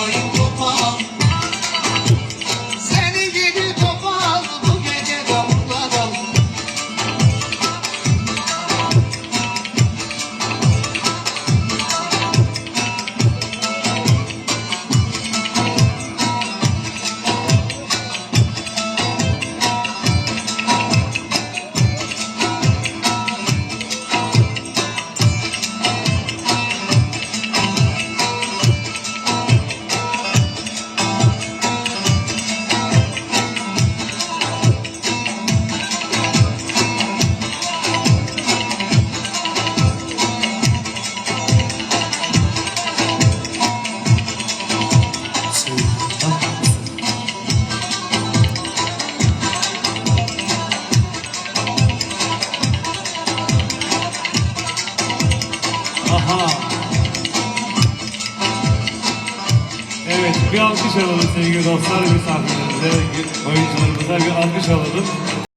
Sorry. Aha. Evet, bir alkış alalım sevgili dostlar, misafirlerimize, oyuncularımıza bir alkış alalım.